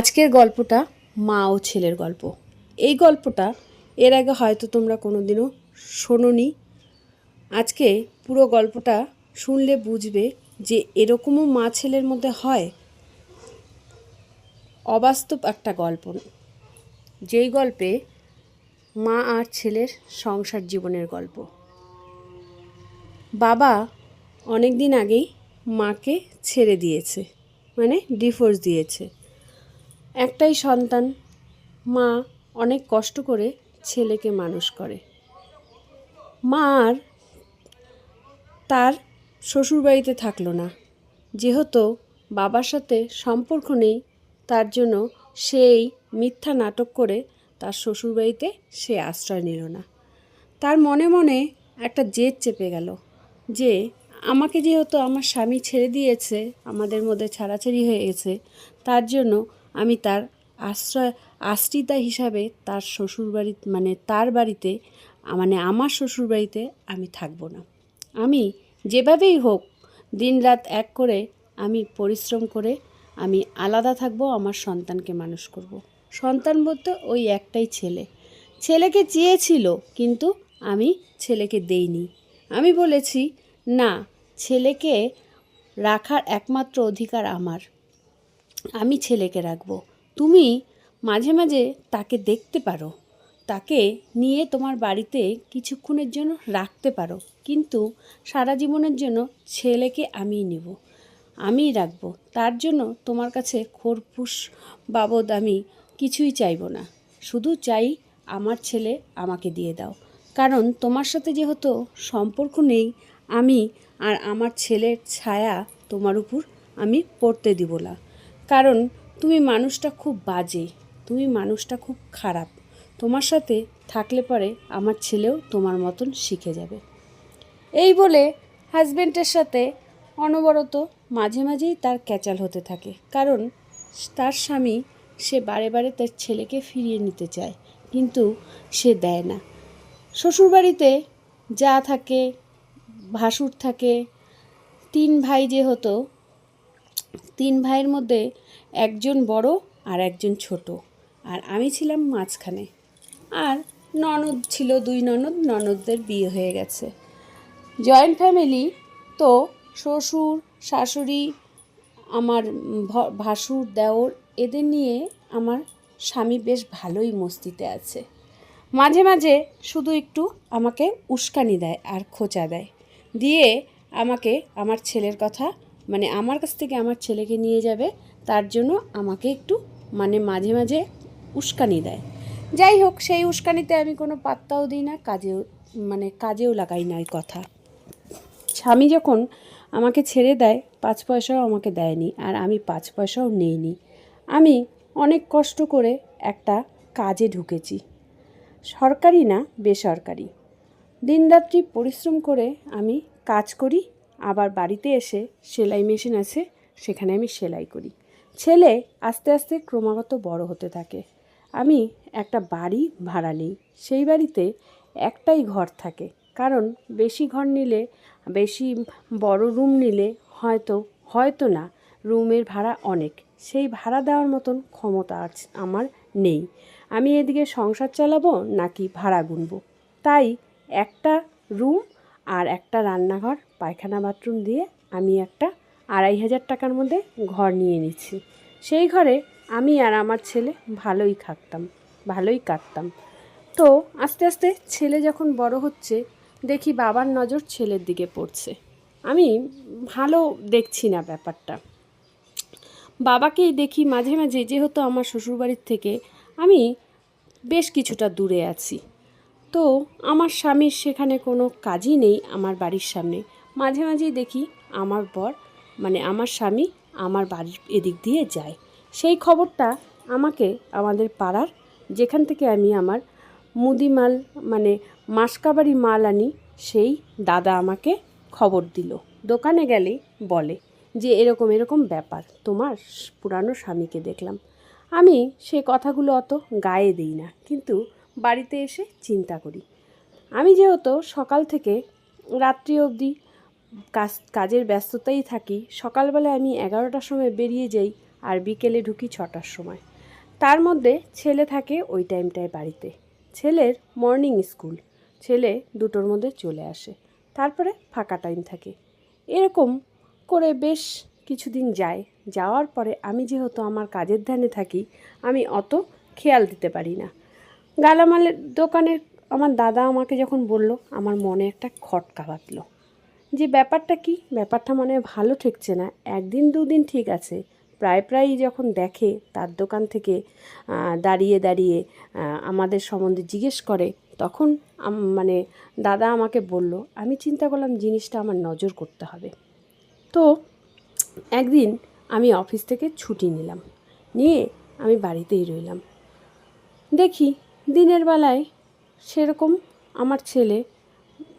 আজকের গল্পটা মা ও ছেলের গল্প। এই গল্পটা এর আগে হয়তো তোমরা কোনো দিনও শোনোনি। আজকে পুরো গল্পটা শুনলে বুঝবে যে এরকমও মা ছেলের মধ্যে হয়। অবাস্তব একটা গল্প। যেই গল্পে মা আর ছেলের সংসার জীবনের গল্প। বাবা অনেক দিন আগেই মাকে ছেড়ে দিয়েছে মানে ডিভোর্স দিয়েছে। একটাই সন্তান, মা অনেক কষ্ট করে ছেলেকে মানুষ করে। মা আর তার শ্বশুরবাড়িতে থাকল না। যেহেতু বাবার সাথে সম্পর্ক নেই, তার জন্য সেই মিথ্যা নাটক করে তার শ্বশুরবাড়িতে সে আশ্রয় নিল না। তার মনে মনে একটা জেদ চেপে গেল যে আমাকে যেহেতু আমার স্বামী ছেড়ে দিয়েছে, আমাদের মধ্যে ছাড়াছাড়ি হয়ে গেছে, তার জন্য আমি তার আশ্রয়, আশ্রিতা হিসাবে তার শ্বশুরবাড়ি মানে তার বাড়িতে মানে আমার শ্বশুরবাড়িতে আমি থাকব না। আমি যেভাবেই হোক, দিনরাত এক করে আমি পরিশ্রম করে আমি আলাদা থাকব, আমার সন্তানকে মানুষ করব। সন্তান বলতে ওই একটাই ছেলে। ছেলেকে চেয়েছিল, কিন্তু আমি ছেলেকে দেইনি। আমি বলেছি, না, ছেলেকে রাখার একমাত্র অধিকার আমার। আমি ছেলেকে রাখব। তুমি মাঝে মাঝে তাকে দেখতে পারো। তাকে নিয়ে তোমার বাড়িতে কিছুক্ষণের জন্য রাখতে পারো। কিন্তু সারা জীবনের জন্য ছেলেকে আমিই নেব। আমিই রাখব। তার জন্য তোমার কাছে খোরপুষ বাবদ আমি কিছুই চাইব না। শুধু চাই আমার ছেলে আমাকে দিয়ে দাও। কারণ তোমার সাথে যেহেতু সম্পর্ক নেই, আমি আর আমার ছেলের ছায়া তোমার উপর আমি পড়তে দিব না। কারণ তুমি মানুষটা খুব বাজে, তুমি মানুষটা খুব খারাপ। তোমার সাথে থাকলে পরে আমার ছেলেও তোমার মতন শিখে যাবে। এই বলে হাজব্যান্ডের সাথে অনবরত মাঝে মাঝেই তার ক্যাচাল হতে থাকে। কারণ তার স্বামী সে বারে বারে তার ছেলেকে ফিরিয়ে নিতে চায়, কিন্তু সে দেয় না। শ্বশুরবাড়িতে যা থাকে, ভাসুর থাকে, তিন ভাই যে হতো তিন ভাইয়ের মধ্যে একজন বড় আর একজন ছোট। আর আমি ছিলাম মাঝখানে। আর ননদ ছিল, দুই ননদ, ননদদের বিয়ে হয়ে গেছে। জয়েন্ট ফ্যামিলি তো শ্বশুর, শাশুড়ি, আমার ভাসুর, দেওর, এদের নিয়ে আমার স্বামী বেশ ভালোই মস্তিতে আছে। মাঝে মাঝে শুধু একটু আমাকে উস্কানি দেয় আর খোঁচা দেয়। দিয়ে আমাকে, আমার ছেলের কথা মানে আমার কাছ থেকে আমার ছেলেকে নিয়ে যাবে, তার জন্য আমাকে একটু মানে মাঝে মাঝে উস্কানি দেয়। যাই হোক, সেই উস্কানিতে আমি কোনো পাত্তাও দিই না, কাজেও মানে কাজেও লাগাই না কথা। স্বামী যখন আমাকে ছেড়ে দেয়, পাঁচ পয়সাও আমাকে দেয়নি আর আমি পাঁচ পয়সাও নেইনি। আমি অনেক কষ্ট করে একটা কাজে ঢুকেছি। সরকারি না, বেসরকারি। দিনরাত্রি পরিশ্রম করে আমি কাজ করি আবার বাড়িতে এসে সেলাই মেশিন আছে, সেখানে আমি সেলাই করি। ছেলে আস্তে আস্তে ক্রমাগত বড় হতে থাকে। আমি একটা বাড়ি ভাড়া নিই, সেই বাড়িতে একটাই ঘর থাকে। কারণ বেশি ঘর নিলে, বেশি বড় রুম নিলে হয়তো হয়তো না, রুমের ভাড়া অনেক। সেই ভাড়া দেওয়ার মতন ক্ষমতা আমার নেই। আমি এদিকে সংসার চালাবো নাকি ভাড়া গুনবো? তাই একটা রুম আর একটা রান্নাঘর, পায়খানা বাথরুম দিয়ে আমি একটা আড়াই হাজার টাকার মধ্যে ঘর নিয়ে নিচ্ছি সেই ঘরে আমি আর আমার ছেলে ভালোই থাকতাম, ভালোই কাটতাম। তো আস্তে আস্তে ছেলে যখন বড় হচ্ছে, দেখি বাবার নজর ছেলের দিকে পড়ছে। আমি ভালো দেখছি না ব্যাপারটা। বাবাকেই দেখি মাঝে মাঝে, যেহেতু আমার শ্বশুরবাড়ির থেকে আমি বেশ কিছুটা দূরে আছি। তো আমার স্বামীর সেখানে কোনো কাজই নেই আমার বাড়ির সামনে। মাঝে মাঝেই দেখি আমার বর মানে আমার স্বামী আমার বাড়ির এদিক দিয়ে যায়। সেই খবরটা আমাকে আমাদের পাড়ার, যেখান থেকে আমি আমার মুদি মাল মানে মাসকাবারি মাল আনি, সেই দাদা আমাকে খবর দিল। দোকানে গেলে বলে যে এরকম এরকম ব্যাপার, তোমার পুরানো স্বামীকে দেখলাম। আমি সে কথাগুলো অত গায়ে দিই না, কিন্তু বাড়িতে এসে চিন্তা করি। আমি যেহেতু সকাল থেকে রাত্রি অবধি কাজ, কাজের ব্যস্ততাই থাকি সকালবেলা আমি এগারোটার সময় বেরিয়ে যাই আর বিকেলে ঢুকি ছটার সময়। তার মধ্যে ছেলে থাকে ওই টাইমটায় বাড়িতে। ছেলের মর্নিং স্কুল ছেলে দুটোর মধ্যে চলে আসে। তারপরে ফাঁকা টাইম থাকে। এরকম করে বেশ কিছুদিন যায়। যাওয়ার পরে আমি যেহেতু আমার কাজের ধ্যানে থাকি, আমি অত খেয়াল দিতে পারি না। গালামালের দোকানের, আমার দাদা আমাকে যখন বলল, আমার মনে একটা খটকা বাঁধলো। যে ব্যাপারটা কি? ব্যাপারটা মনে হয় ভালো ঠেকছে না। একদিন দুদিন ঠিক আছে। প্রায় প্রায়ই যখন দেখে, তার দোকান থেকে দাঁড়িয়ে দাঁড়িয়ে আমাদের সম্বন্ধে জিজ্ঞেস করে, তখন মানে দাদা আমাকে বলল, আমি চিন্তা করলাম জিনিসটা আমার নজর করতে হবে। তো একদিন আমি অফিস থেকে ছুটি নিলাম। নিয়ে আমি বাড়িতেই রইলাম। দেখি দিনের বেলায় সেরকম আমার ছেলে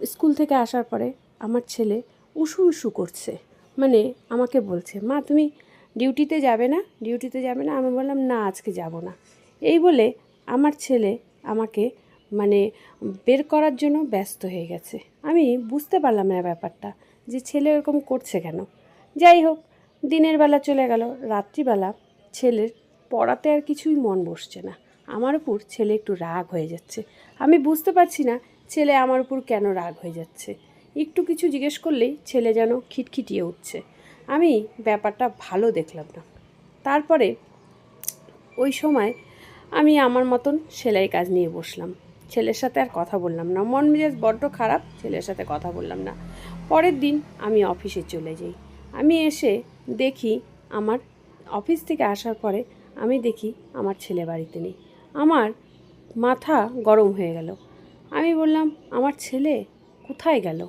স্কুল থেকে আসার পরে আমার ছেলে উসু উশু করছে। মানে আমাকে বলছে, মা, তুমি ডিউটিতে যাবে না? ডিউটিতে যাবে না? আমি বললাম, না, আজকে যাব না। এই বলে আমার ছেলে আমাকে মানে বের করার জন্য ব্যস্ত হয়ে গেছে। আমি বুঝতে পারলাম না ব্যাপারটা যে ছেলে এরকম করছে কেন। যাই হোক, দিনের বেলা চলে গেল। রাত্রিবেলা ছেলের পড়াতে আর কিছুই মন বসছে না। আমার উপর ছেলে একটু রাগ হয়ে যাচ্ছে। আমি বুঝতে পারছি না ছেলে আমার উপর কেন রাগ হয়ে যাচ্ছে। একটু কিছু জিজ্ঞেস করলেই ছেলে যেন খিটখিটিয়ে উঠছে। আমি ব্যাপারটা ভালো দেখলাম না। তারপরে ওই সময় আমি আমার মতন সেলাই কাজ নিয়ে বসলাম। ছেলের সাথে আর কথা বললাম না। মন মেজাজ বড্ড খারাপ, ছেলের সাথে কথা বললাম না। পরের দিন আমি অফিসে চলে যাই। আমি এসে দেখি আমার অফিস থেকে আসার পরে আমি দেখি আমার ছেলে বাড়িতে নেই। আমার মাথা গরম হয়ে গেল। আমি বললাম, আমার ছেলে কোথায় গেল?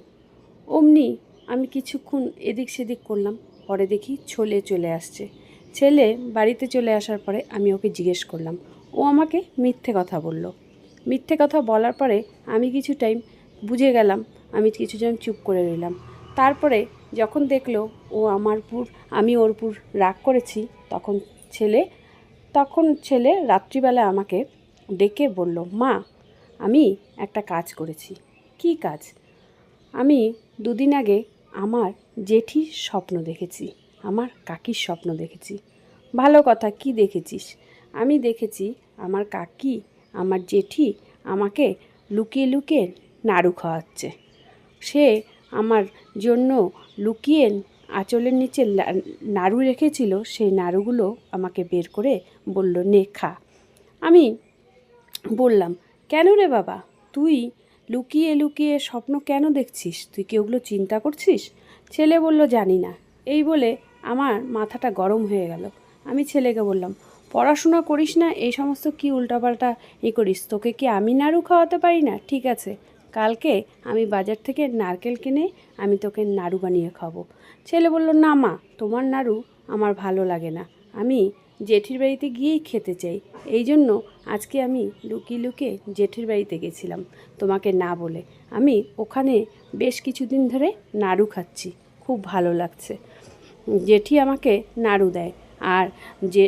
অমনি আমি কিছুক্ষণ এদিক সেদিক করলাম, পরে দেখি ছেলে চলে আসছে। ছেলে বাড়িতে চলে আসার পরে আমি ওকে জিজ্ঞেস করলাম, ও আমাকে মিথ্যে কথা বলল? মিথ্যে কথা বলার পরে আমি কিছু টাইম বুঝে গেলাম, আমি কিছু টাইম চুপ করে রইলাম। তারপরে যখন দেখল ও আমার পুর আমি ওর পুর রাগ করেছি, তখন ছেলে তখন ছেলে রাত্রিবেলা আমাকে ডেকে বলল, মা, আমি একটা কাজ করেছি। কি কাজ? আমি দুদিন আগে আমার জেঠির স্বপ্ন দেখেছি, আমার কাকির স্বপ্ন দেখেছি। ভালো কথা, কি দেখেছিস? আমি দেখেছি আমার কাকি, আমার জেঠি আমাকে লুকিয়ে লুকিয়ে নাড়ু খাওয়াচ্ছে। সে আমার জন্য লুকিয়ে আঁচলের নিচে নাড়ু রেখেছিল, সেই নাড়ুগুলো আমাকে বের করে বলল, নে, খা। আমি বললাম, কেন রে বাবা? তুই লুকিয়ে লুকিয়ে স্বপ্ন কেন দেখছিস? তুই কি ওগুলো চিন্তা করছিস? ছেলে বলল, জানি না। এই বলে আমার মাথাটা গরম হয়ে গেল। আমি ছেলেকে বললাম, পড়াশোনা করিস না, এই সমস্ত কি উল্টাপাল্টা ই করিস? তোকে কি আমি নাড়ু খাওয়াতে পারি না? ঠিক আছে। কালকে আমি বাজার থেকে নারকেল কিনে আমি তোকে নাড়ু বানিয়ে খাব। ছেলে বলল, না মা, তোমার নাড়ু আমার ভালো লাগে না। আমি জেঠির বাড়িতে গিয়েই খেতে চাই। এই জন্য আজকে আমি লুকিয়ে লুকিয়ে জেঠির বাড়িতে গেছিলাম তোমাকে না বলে। আমি ওখানে বেশ কিছুদিন ধরে নাড়ু খাচ্ছি। খুব ভালো লাগছে। জেঠি আমাকে নাড়ু দেয় আর যে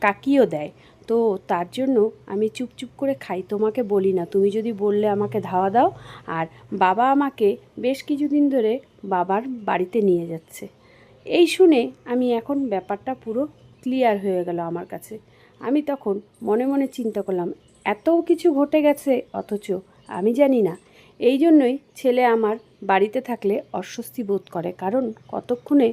কাকিও দেয়। তো তার জন্য আমি চুপ চুপ করে খাই, তোমাকে বলি না। তুমি যদি বললে আমাকে ধাওয়া দাও, আর বাবা আমাকে বেশ কিছুদিন ধরে বাবার বাড়িতে নিয়ে যাচ্ছে। এই শুনে আমি এখন ব্যাপারটা পুরো ক্লিয়ার হয়ে গেল আমার কাছে। আমি তখন মনে মনে চিন্তা করলাম, এত কিছু ঘটে গেছে, অথচ আমি জানি না। এই জন্যই ছেলে আমার বাড়িতে থাকলে অস্বস্তি বোধ করে, কারণ কতক্ষণে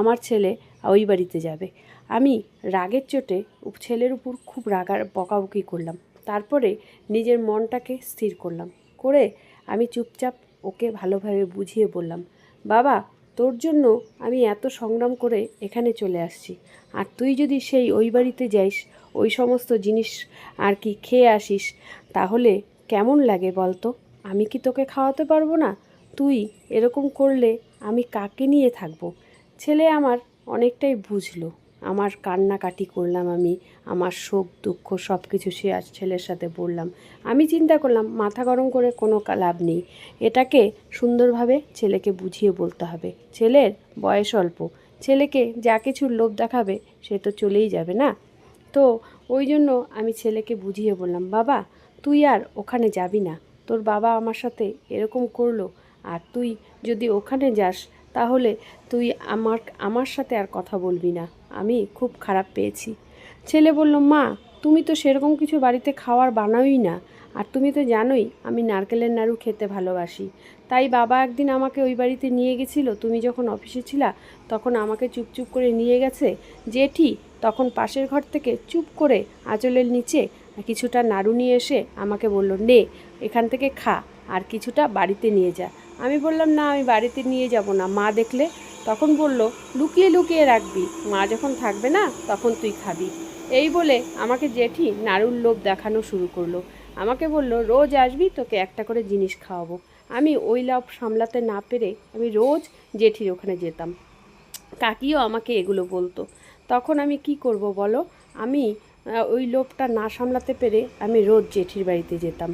আমার ছেলে ওই বাড়িতে যাবে? আমি রাগের চোটে ছেলের উপর খুব রাগার বকাবকি করলাম। তারপরে নিজের মনটাকে স্থির করলাম। করে আমি চুপচাপ ওকে ভালোভাবে বুঝিয়ে বললাম, বাবা, তোর জন্য আমি এত সংগ্রাম করে এখানে চলে আসছি। আর তুই যদি সেই ওই বাড়িতে যাইস, ওই সমস্ত জিনিস আর কি খেয়ে আসিস, তাহলে কেমন লাগে বলতো? আমি কি তোকে খাওয়াতে পারব না? তুই এরকম করলে আমি কাকে নিয়ে থাকব? ছেলে আমার অনেকটাই বুঝলো। আমার কান্নাকাটি করলাম আমি, আমার শোক, দুঃখ সব কিছু সে আজ ছেলের সাথে বললাম। আমি চিন্তা করলাম, মাথা গরম করে কোনো লাভ নেই। এটাকে সুন্দরভাবে ছেলেকে বুঝিয়ে বলতে হবে। ছেলের বয়স অল্প। ছেলেকে যা কিছুর লোভ দেখাবে, সে তো চলেই যাবে না? তো ওই জন্য আমি ছেলেকে বুঝিয়ে বললাম, বাবা, তুই আর ওখানে যাবি না। তোর বাবা আমার সাথে এরকম করল। আর তুই যদি ওখানে যাস, তাহলে তুই আমার আমার সাথে আর কথা বলবি না। আমি খুব খারাপ পেয়েছি। ছেলে বলল, মা, তুমি তো সেরকম কিছু বাড়িতে খাওয়ার বানাওই না। আর তুমি তো জানোই, আমি নারকেলের নাড়ু খেতে ভালোবাসি। তাই বাবা একদিন আমাকে ওই বাড়িতে নিয়ে গেছিল। তুমি যখন অফিসে ছিলা, তখন আমাকে চুপচুপ করে নিয়ে গেছে। জেঠি তখন পাশের ঘর থেকে চুপ করে আঁচলের নিচে কিছুটা নাড়ু নিয়ে এসে আমাকে বলল, নে, এখান থেকে খা, আর কিছুটা বাড়িতে নিয়ে যা। আমি বললাম, না, আমি বাড়িতে নিয়ে যাব না। মা দেখলে তখন বলল, লুকিয়ে লুকিয়ে রাখবি। মা যখন থাকবে না, তখন তুই খাবি। এই বলে আমাকে জেঠি নাড়ুর লোভ দেখানো শুরু করল। আমাকে বলল, রোজ আসবি, তোকে একটা করে জিনিস খাওয়াবো। আমি ওই লাভ সামলাতে না পেরে আমি রোজ জেঠির ওখানে যেতাম। কাকিও আমাকে এগুলো বলতো। তখন আমি কি করব বলো? আমি ওই লোভটা না সামলাতে পেরে আমি রোজ জেঠির বাড়িতে যেতাম।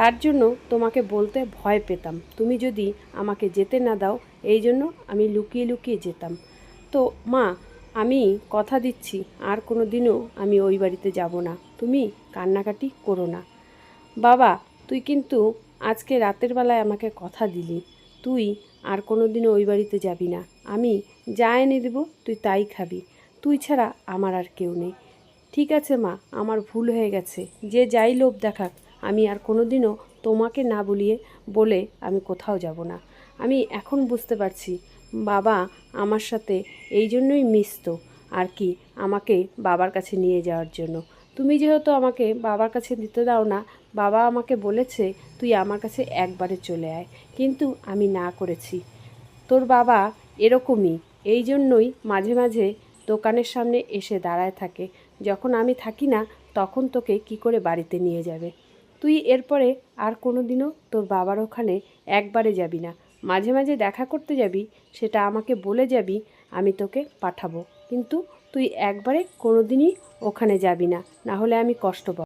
তার জন্য তোমাকে বলতে ভয় পেতাম। তুমি যদি আমাকে যেতে না দাও, এই জন্য আমি লুকিয়ে লুকিয়ে যেতাম। তো, মা, আমি কথা দিচ্ছি, আর কোনো দিনও আমি ওই বাড়িতে যাব না। তুমি কান্নাকাটি করো না। বাবা, তুই কিন্তু আজকে রাতের বেলায় আমাকে কথা দিলি। তুই আর কোনো দিনও ওই বাড়িতে যাবি না। আমি যা এনে দেবো, তুই তাই খাবি। তুই ছাড়া আমার আর কেউ নেই। ঠিক আছে, মা, আমার ভুল হয়ে গেছে। যে যাই লোভ দেখাক আমি আর কোনো দিনও তোমাকে না বলিয়ে বলে আমি কোথাও যাব না। আমি এখন বুঝতে পারছি, বাবা আমার সাথে এই জন্যই মিশত, আর কি আমাকে বাবার কাছে নিয়ে যাওয়ার জন্য। তুমি যেহেতু আমাকে বাবার কাছে দিতে দাও না, বাবা আমাকে বলেছে তুই আমার কাছে একবারে চলে আয়। কিন্তু আমি না করেছি। তোর বাবা এরকমই, এই জন্যই মাঝে মাঝে দোকানের সামনে এসে দাঁড়ায় থাকে। যখন আমি থাকি না, তখন তোকে কি করে বাড়িতে নিয়ে যাবে? তুই এরপরে আর কোনো দিনও তোর বাবার ওখানে একবারে যাবি না। মাঝে মাঝে দেখা করতে যাবি, সেটা আমাকে বলে যাবি, আমি তোকে পাঠাবো। কিন্তু তুই একবারে কোনো দিনই ওখানে যাবি না হলে আমি কষ্ট পাবো।